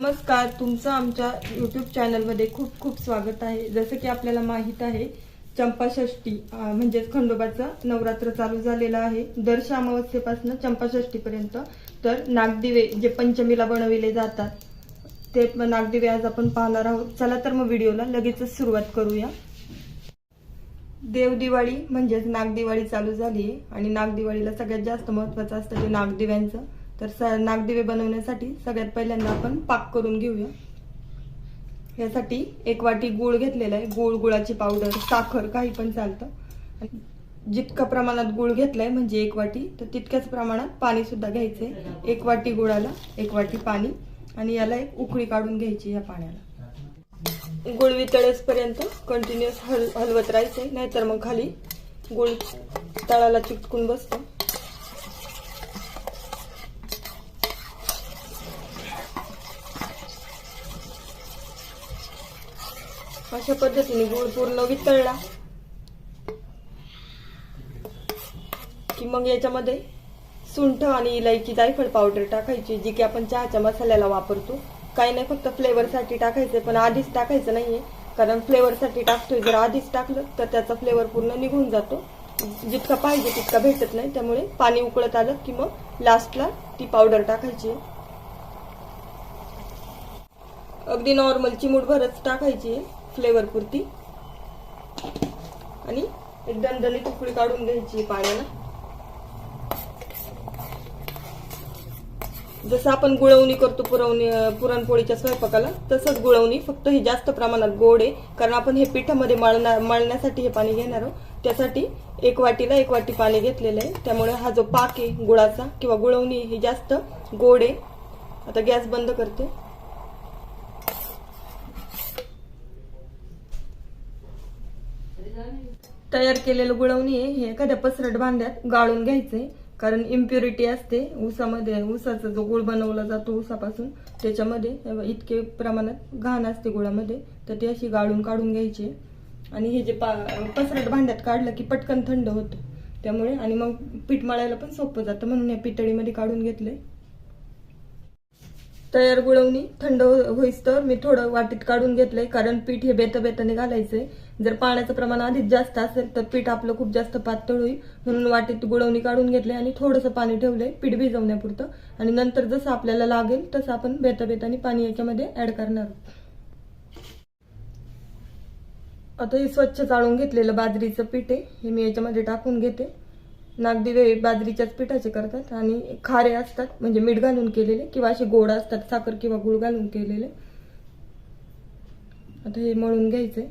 नमस्कार तुमचं आमच्या यूट्यूब चॅनलमध्ये खूप खूप स्वागत आहे. जसं की आपल्याला माहीत आहे चंपाषष्ठी म्हणजेच खंडोबाचं नवरात्र चालू झालेलं आहे. दर अमावस्येपासून चंपाषष्ठीपर्यंत. तर नागदिवे जे पंचमीला बनविले जातात ते नागदिवे आज आपण पाहणार आहोत. चला तर मग व्हिडिओला लगेचच सुरुवात करूया. देवदिवाळी म्हणजेच नागदिवाळी चालू झाली आहे. आणि नागदिवाळीला सगळ्यात जास्त महत्वाचं असतं ते नागदिव्यांचं. तर स- नागदिवे बनवण्यासाठी सगळ्यात पहिल्यांदा आपण पाक करून घेऊया. यासाठी एक वाटी गूळ घेतलेला आहे. गूळ गुळाची पावडर साखर काही पण चालतं. जितकं प्रमाणात गूळ घेतलाय म्हणजे एक वाटी तर तितक्याच प्रमाणात पाणी सुद्धा घ्यायचंय. एक वाटी गुळाला एक वाटी पाणी आणि याला एक उकळी काढून घ्यायची या पाण्याला. गुळ वितळेसपर्यंत कंटिन्युअस हल हलवत राहायचंय. नाहीतर मग खाली गुळ तळाला चिटकून बसतो. अशा पद्धतीने गुळ पूर्ण वितळला. की मग याच्यामध्ये सुंठ आणि इलायची जायफळ पावडर टाकायची जी की आपण चहाच्या मसाल्याला वापरतो. काही नाही फक्त फ्लेवरसाठी टाकायचं पण आधीच टाकायचं नाहीये. कारण फ्लेवरसाठी टाकतोय जर आधीच टाकलं तर त्याचा फ्लेवर पूर्ण निघून जातो. जितका पाहिजे तितका भेटत नाही त्यामुळे पाणी उकळत आलं की मग लास्टला ती पावडर टाकायची. अगदी नॉर्मल चिमूटभरच टाकायची. फ्लेवर पुरती. आणि एक दणदणीत उकळी काढून घ्यायची पाण्याला. जसं आपण गुळवणी करतो पुरवणी पुरणपोळीच्या स्वयंपाकाला तसंच गुळवणी फक्त हे जास्त प्रमाणात गोड आहे. कारण आपण हे पिठामध्ये मळणार मळण्यासाठी हे पाणी घेणार आहोत. त्यासाठी एक वाटीला एक वाटी पाणी घेतलेलं आहे. त्यामुळे हा जो पाक आहे गुळाचा किंवा गुळवणी ही जास्त गोड आहे. आता गॅस बंद करते. तयार केलेलं गुळवणी आहे हे एखाद्या पसरट भांड्यात गाळून घ्यायचंय. कारण इम्प्युरिटी असते ऊसामध्ये ऊसाचा जो गुळ बनवला जातो ऊसापासून त्याच्यामध्ये इतके प्रमाणात घाण असते गुळामध्ये तर ती अशी गाळून काढून घ्यायची. आणि हे जे पा पसरट भांड्यात काढलं की पटकन थंड होतं. त्यामुळे आणि मग पीठ मळायला पण सोपं जातं म्हणून या पितळीमध्ये काढून घेतलंय. तयार गुळवणी थंड हो-, होईस तर मी थोडं वाटीत काढून घेतलंय कारण पीठ हे बेत बेताने घालायचंय. जर पाण्याचं प्रमाण आधीच जास्त असेल तर पीठ आपलं खूप जास्त पातळ होईल. म्हणून वाटेत गुळवणी काढून घेतले आणि थोडंसं पाणी ठेवले पीठ भिजवण्यापुरतं. आणि नंतर जसं आपल्याला लागेल तसं आपण बेता बेताने पाणी याच्यामध्ये ऍड करणार आहोत. आता हे स्वच्छ चाळून घेतलेलं बाजरीचं पीठ आहे हे मी याच्यामध्ये टाकून घेते. नागदिवे बाजरीच्याच पिठाचे करतात आणि खारे असतात म्हणजे मीठ घालून केलेले किंवा असे गोड असतात साखर किंवा गुळ घालून केलेले. आता हे मळून घ्यायचंय.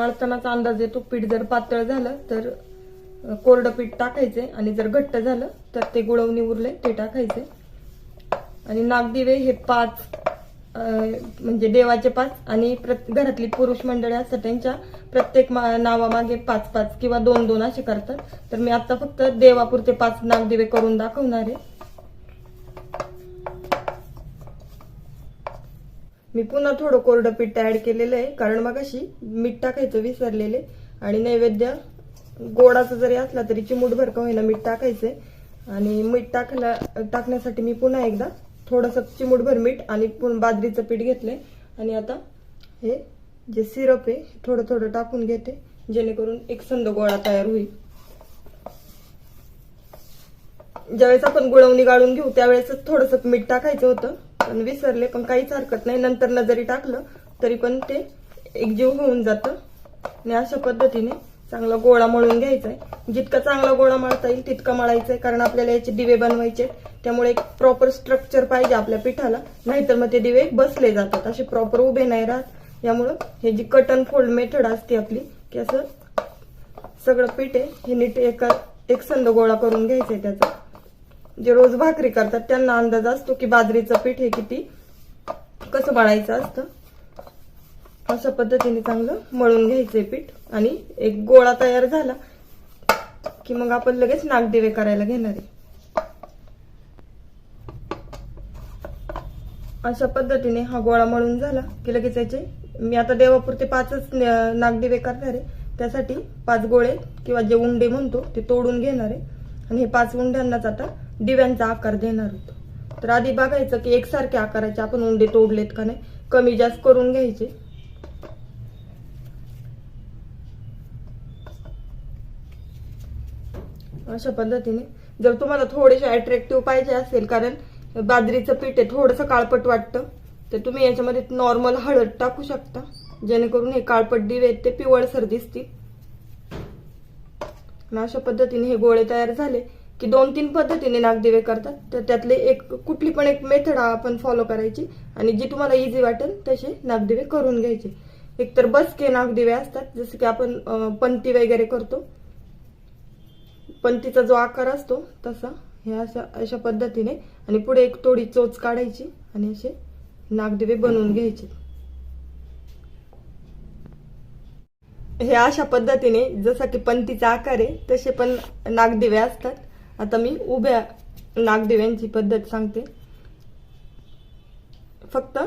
मळतानाचा अंदाज येतो पीठ जर पातळ झालं तर कोरडं पीठ टाकायचे आणि जर घट्ट झालं तर ते गुळवणी उरले ते टाकायचे. आणि नागदिवे हे पाच म्हणजे देवाचे पाच आणि घरातली पुरुष मंडळी असतात त्यांच्या प्रत्येक मा- नावामागे पाच पाच किंवा दोन दोन असे करतात. तर मी आता फक्त देवापुरते पाच नागदिवे करून दाखवणार आहे. मी पुन्हा थोडं कोरडं पीठ ऍड केलेलं आहे. कारण मग अशी मीठ टाकायचं विसरलेले. आणि नैवेद्य गोडाचा जरी असला तरी चिमूटभर का होईना मीठ टाकायचंय. आणि मीठ टाकला टाकण्यासाठी मी पुन्हा एकदा थोडंसं चिमूटभर मीठ आणि पुन्हा बाजरीचं पीठ घेतलंय. आणि आता हे जे सिरप आहे थोडं थोडं टाकून घेते जेणेकरून एक संद गोळा तयार होईल. ज्यावेळेस आपण गुळवणी गाळून घेऊ त्यावेळेस थोडंसं मीठ टाकायचं होतं. पण विसरले पण काहीच हरकत नाही. नंतर जरी टाकलं तरी पण ते एकजीव होऊन जातं. आणि अशा पद्धतीने चांगला गोळा मळून घ्यायचा आहे जितका चांगला गोळा मळता येईल तितका मळायचा आहे कारण आपल्याला याचे दिवे बनवायचे त्यामुळे एक प्रॉपर स्ट्रक्चर पाहिजे आपल्या पिठाला. नाहीतर मग ते दिवे बसले जातात. असे प्रॉपर उभे नाही राहत. यामुळं हे जी कट अँड फोल्ड मेथड असते आपली की असं सगळं पीठ आहे हे नीट एका एकसंद गोळा करून घ्यायचं आहे त्याचा. जे रोज भाकरी करतात त्यांना अंदाज असतो की बाजरीचं पीठ हे किती कसं मळायचं असतं? अशा पद्धतीने चांगलं मळून घ्यायचंय पीठ आणि एक गोळा तयार झाला की मग आपण लगेच नागदिवे करायला घेणार आहे. अशा पद्धतीने हा गोळा मळून झाला की लगेच याचे मी आता देवापुरते पाचच नागदिवे करणार आहे. त्यासाठी पाच गोळे किंवा जे उंडे म्हणतो ते तोडून घेणार आहे. आणि हे पाच उंड्यांनाच आता दिव्यांचा आकार देणार होतो. तर आधी बघायचं की एकसारख्या आकाराचे आपण उंडे तोडलेत का नाही? कमी जास्त करून घ्यायचे. अशा पद्धतीने जर तुम्हाला थोडेसे अट्रॅक्टिव्ह पाहिजे असेल कारण बाजरीचं पीठ आहे थोडंसं काळपट वाटतं तर तुम्ही याच्यामध्ये नॉर्मल हळद टाकू शकता. जेणेकरून हे काळपट दिवे आहेत ते पिवळसर दिसतील. अशा पद्धतीने हे गोळे तयार झाले. की दोन तीन पद्धतीने नागदिवे करतात. तर त्यातले एक कुठली पण एक मेथड आपण फॉलो करायची आणि जी तुम्हाला इझी वाटेल तसे नागदिवे करून घ्यायचे. एकतर बसके नागदिवे असतात जसं की आपण पंती वगैरे करतो. पंतीचा जो आकार असतो तसा हे अशा अशा पद्धतीने आणि पुढे एक थोडी चोच काढायची आणि असे नागदिवे बनवून घ्यायचे. हे अशा पद्धतीने जसा की पंतीचा आकार आहे तसे पण नागदिवे असतात. आता मी उभ्या नागदेव्यांची पद्धत सांगते. फक्त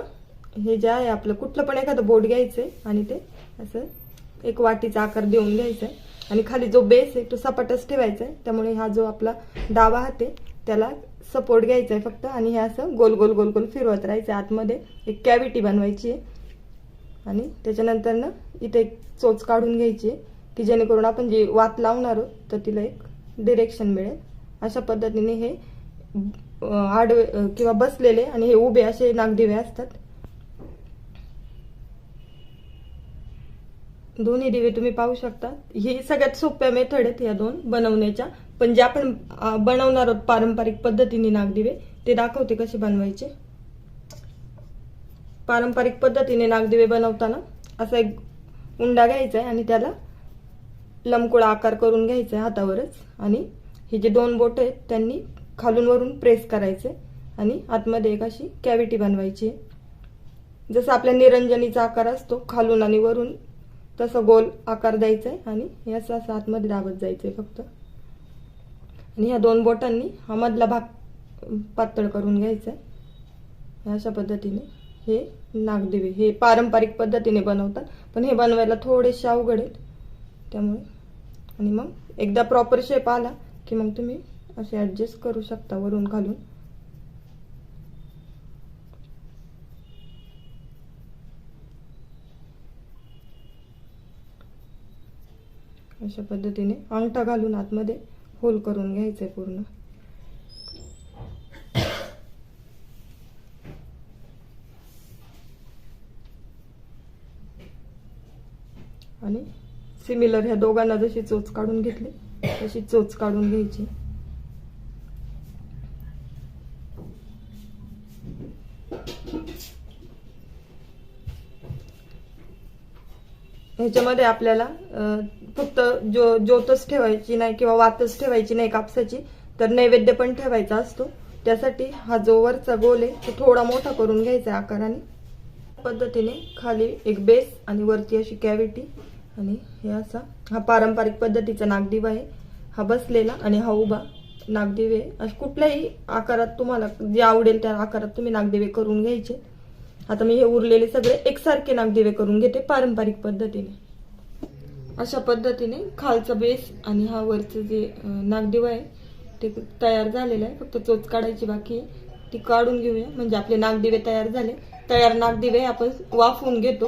हे जे आहे आपलं कुठलं पण एखादं बोट घ्यायचंय आणि ते असं एक वाटीचा आकार देऊन घ्यायचा आहे आणि खाली जो बेस आहे तो सपाटच ठेवायचा आहे त्यामुळे हा जो आपला डावा हात आहे त्याला सपोर्ट घ्यायचा आहे फक्त. आणि हे असं गोल गोल गोल गोल फिरवत राहायचं आतमध्ये एक कॅव्हिटी बनवायची आहे. आणि त्याच्यानंतर ना इथे एक चोच काढून घ्यायची आहे की जेणेकरून आपण जी वात लावणार आहोत तर तिला एक डिरेक्शन मिळेल. अशा पद्धतीने हे आडवे किंवा बसलेले आणि हे उभे असे नागदिवे असतात. दोन्ही दिवे तुम्ही पाहू शकता ही सगळ्यात सोप्या मेथड आहेत या दोन बनवण्याच्या. पण जे आपण बनवणार आहोत पारंपरिक पद्धतीने नागदिवे ते दाखवते कसे बनवायचे. पारंपरिक पद्धतीने नागदिवे बनवताना असा एक उंडा घ्यायचा आहे आणि त्याला लमकुळा आकार करून घ्यायचा आहे हातावरच. आणि हे जे दोन बोट आहेत त्यांनी खालून वरून प्रेस करायचे आणि आतमध्ये एक अशी कॅव्हिटी बनवायची आहे. जसं आपल्या निरंजनीचा आकार असतो खालून आणि वरून तसं गोल आकार द्यायचा आहे आणि हे असं असं आतमध्ये दाबत जायचं आहे फक्त. आणि ह्या दोन बोटांनी हा मधला भाग पातळ करून घ्यायचा आहे. अशा पद्धतीने हे नागदेवे हे पारंपरिक पद्धतीने बनवतात. पण हे बनवायला थोडेसे अवघड आहेत. त्यामुळे आणि मग एकदा प्रॉपर शेप आला की मग तुम्ही असे ॲडजस्ट करू शकता वरून घालून अशा पद्धतीने अंगठा घालून आतमध्ये होल करून घ्यायचंय पूर्ण. आणि सिमिलर ह्या दोघांना जशी चोच काढून घेतली तशी चोच काढून घ्यायची. ह्याच्यामध्ये आपल्याला फक्त जो ज्योतच ठेवायची नाही किंवा वातच ठेवायची नाही कापसाची तर नैवेद्य पण ठेवायचा असतो. त्यासाठी हा जो वरचा गोल आहे तो थोडा मोठा करून घ्यायचा आकाराने. पद्धतीने खाली एक बेस आणि वरती अशी कॅव्हिटी आणि हे असा हा पारंपरिक पद्धतीचा नागदिवा आहे. हा बसलेला आणि हा उभा नागदेवे अशा कुठल्याही आकारात तुम्हाला जे आवडेल त्या आकारात तुम्ही नागदेवे करून घ्यायचे. आता मी हे उरलेले सगळे एकसारखे नागदिवे करून घेते पारंपरिक पद्धतीने. अशा पद्धतीने खालचा बेस आणि हा वरचं जे नागदेव आहे ते तयार झालेलं आहे. फक्त चोच काढायची बाकी आहे. ती काढून घेऊया. म्हणजे आपले नागदिवे तयार झाले. तयार नागदिवे आपण वाफवून घेतो.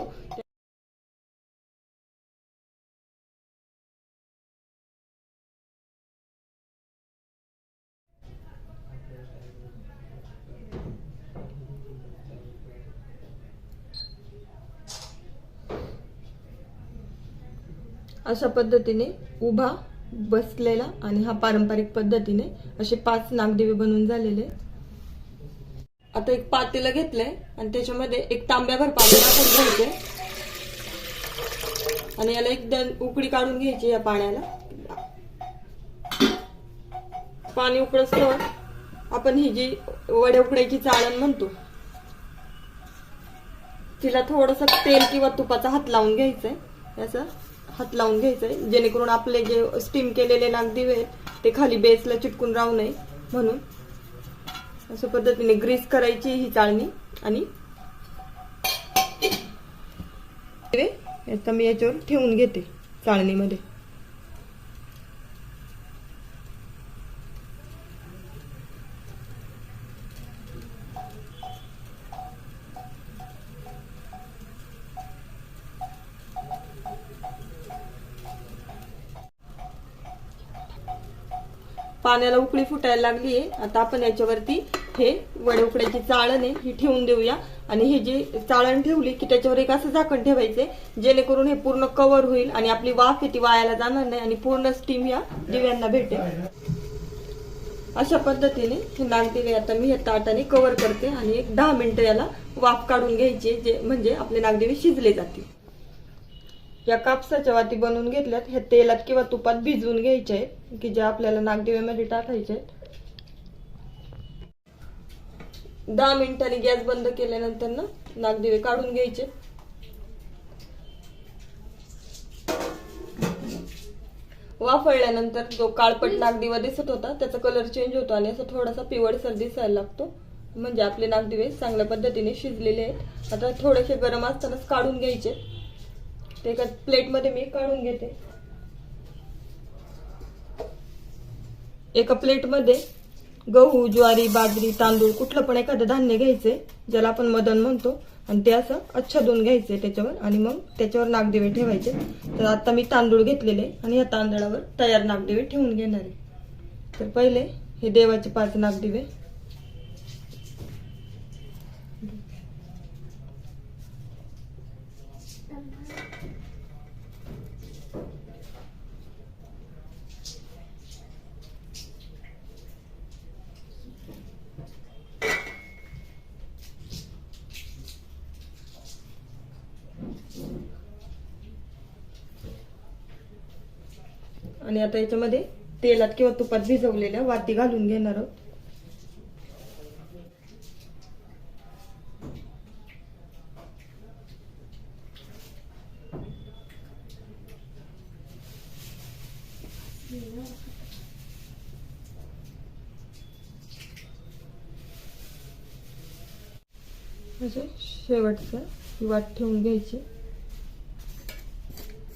अशा पद्धतीने उभा बसलेला आणि हा पारंपरिक पद्धतीने असे पाच नागदेवी बनवून झालेले आता एक पातेलं घेतलंय आणि त्याच्यामध्ये एक तांब्याभर पाणी टाकून घ्यायचे आणि याला एकदा उकळी काढून घ्यायची या पाण्याला. पाणी उकळसतोवर आपण ही जी वड्या उकडायची चाळण म्हणतो तिला थोडस तेल किंवा तुपाचा हात लावून घ्यायचंय. याचा हात लावून घ्यायचंय. जेणेकरून आपले जे स्टीम केलेले नागदिवे आहेत ते खाली बेसला चिटकून राहू नये म्हणून. अशा पद्धतीने ग्रीस करायची ही चाळणी आणि दिवे मी याच्यावर ठेवून घेते चाळणीमध्ये. पाण्याला उकळी फुटायला लागली आहे. आता आपण याच्यावरती हे वडे उकड्याची चाळण आहे ही ठेवून देऊया. आणि ही जी चाळण ठेवली की त्याच्यावर एक असं झाकण ठेवायचे जेणेकरून हे पूर्ण कव्हर होईल आणि आपली वाफ आहे ती वायाला जाणार नाही आणि पूर्ण स्टीम या दिव्यांना भेटेल. अशा पद्धतीने हे नागदिवे आता मी हे ताटाने कव्हर करते आणि एक दहा मिनिटं याला वाफ काढून घ्यायची जे म्हणजे आपले नागदिवे शिजले जातील. या कापसाच्या वाती बनवून घेतल्यात. ह्या तेलात किंवा तुपात भिजवून घ्यायचे की ज्या आपल्याला नागदिव्यामध्ये टाकायचे दहा मिनिटांनी गॅस बंद केल्यानंतर ना नागदिवे काढून घ्यायचे. वाफळल्यानंतर जो काळपट नागदिवा दिसत होता त्याचा कलर चेंज होतो आणि असं थोडासा पिवळसर दिसायला लागतो. म्हणजे आपले नागदिवे चांगल्या पद्धतीने शिजलेले आहेत. आता थोडेसे गरम असतानाच काढून घ्यायचे. ते एका प्लेटमध्ये मी काढून घेते. एका प्लेटमध्ये गहू ज्वारी बाजरी तांदूळ कुठलं पण एखादं धान्य घ्यायचे ज्याला आपण मदन म्हणतो आणि ते असं अच्छादून घ्यायचे त्याच्यावर आणि मग त्याच्यावर नागदिवे ठेवायचे. तर आता मी तांदूळ घेतलेले आणि या तांदळावर तयार नागदिवे ठेवून घेणार आहे. तर पहिले हे देवाचे पाच नागदिवे आणि आता याच्यामध्ये तेलात किंवा तुपात भिजवलेल्या वाती घालून घेणार आहोत. शेवटचं वाट ठेवून घ्यायची.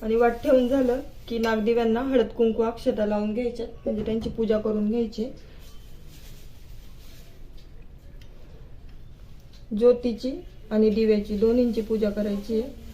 आणि वाट ठेवून झालं की नागदेव्यांना हळद कुंकू अक्षता लावून घ्यायच्यात म्हणजे त्यांची पूजा करून घ्यायची. ज्योतीची आणि दिव्याची दोन्हींची पूजा करायची आहे.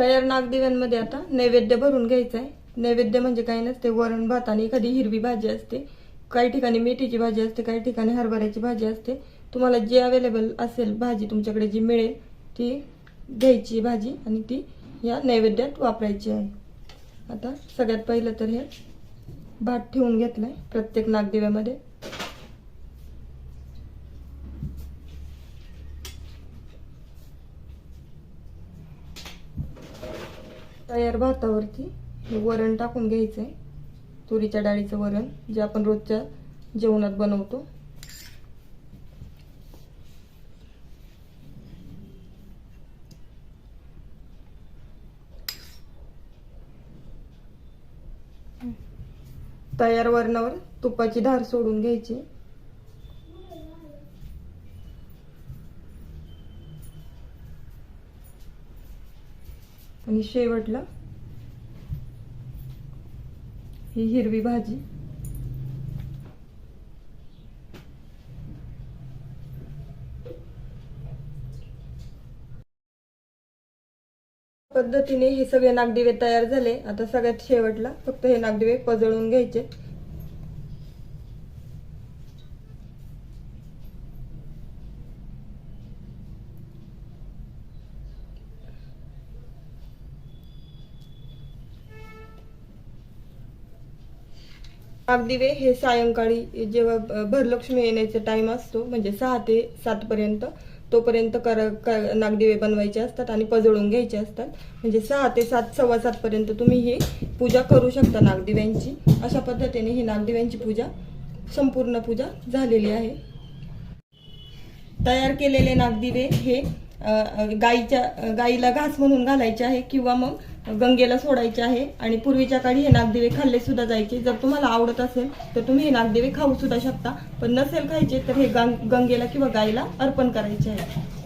तयार नागदिव्यांमध्ये आता नैवेद्य भरून घ्यायचा आहे नैवेद्य म्हणजे काही नसते वरण भात आणि एखादी हिरवी भाजी असते. काही ठिकाणी मेथीची भाजी असते काही ठिकाणी हरभऱ्याची भाजी असते. तुम्हाला जी अवेलेबल असेल भाजी तुमच्याकडे जी मिळेल ती घ्यायची भाजी आणि ती या नैवेद्यात वापरायची आहे. आता सगळ्यात पहिलं तर हे भात ठेवून घेतलाय प्रत्येक नागदिव्यामध्ये तयार भातावरती हे वरण टाकून घ्यायचं आहे तुरीच्या डाळीचं वरण जे आपण रोजच्या जेवणात बनवतो. तयार वरणावर तुपाची धार सोडून घ्यायची. आणि शेवटला ही हिरवी भाजी. पद्धतीने हे सगळे नागदिवे तयार झाले. आता सगळ्यात शेवटला फक्त हे नागदिवे पजळून घ्यायचे. नागदिवे हे सायंकाळी जेव्हा भरलक्ष्मी येण्याचा टाइम असतो म्हणजे सहा ते सात पर्यंत तोपर्यंत कर नागदिवे बनवायचे असतात आणि पजळून घ्यायचे असतात. म्हणजे सहा ते सात सव्वा सात पर्यंत तुम्ही ही पूजा करू शकता नागदिव्यांची. अशा पद्धतीने ही नागदिव्यांची पूजा संपूर्ण पूजा झालेली आहे. तयार केलेले नागदिवे हे गाईच्या गाईला घास म्हणून घालायचे आहे किंवा मग गंगेला सोडायचे आहे आणि पूर्वीच्या काळी हे नागदिवे खाल्ले सुद्धा जायचे. जर तुम्हाला आवडत असेल तर तुम्ही हे नागदिवे खाऊ सुद्धा शकता. पण नसेल खायचे तर हे गंग- गंगेला किंवा गाईला अर्पण करायचे आहे.